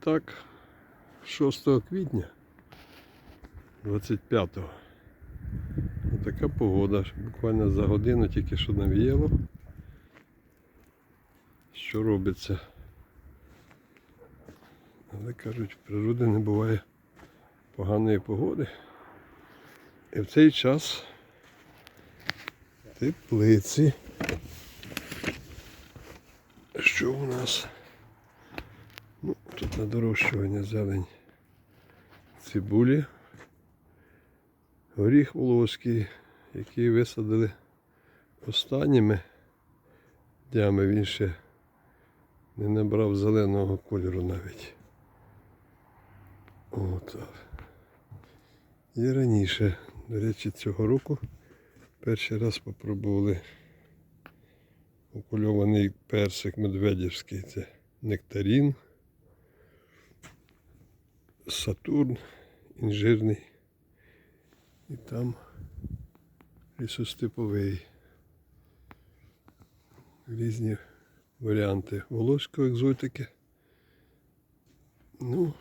так, 6 квітня 25-го. Така погода. Буквально за годину тільки що навіяло. Що робиться? Але кажуть, в природі не буває поганої погоди. І в цей час теплиці. Що у нас? Ну, тут на дорощування зелень цибулі, горіх волоський, який висадили останніми днями, він ще не набрав зеленого кольору навіть. От. І раніше, до речі, цього року перший раз попробували укульований персик медведівський. Це нектарін, Сатурн, інжирний. І там лісостеповий. Різні варіанти волоської екзотики. Ну,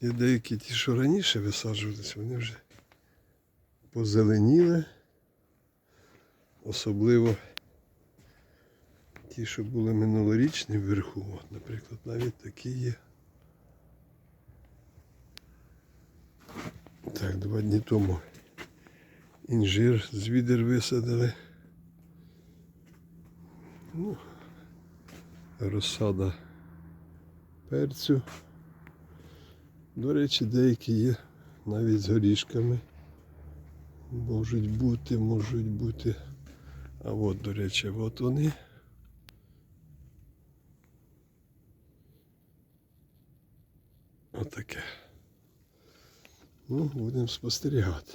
і деякі ті, що раніше висаджувалися, вони вже позеленіли. Особливо ті, що були минулорічні вверху. Наприклад, навіть такі є. Так, два дні тому інжир з відер висадили. Ну, розсада перцю. До речі, деякі є навіть з горішками. Можуть бути, можуть бути. А от, до речі, от вони. Отаке. Ну, будемо спостерігати.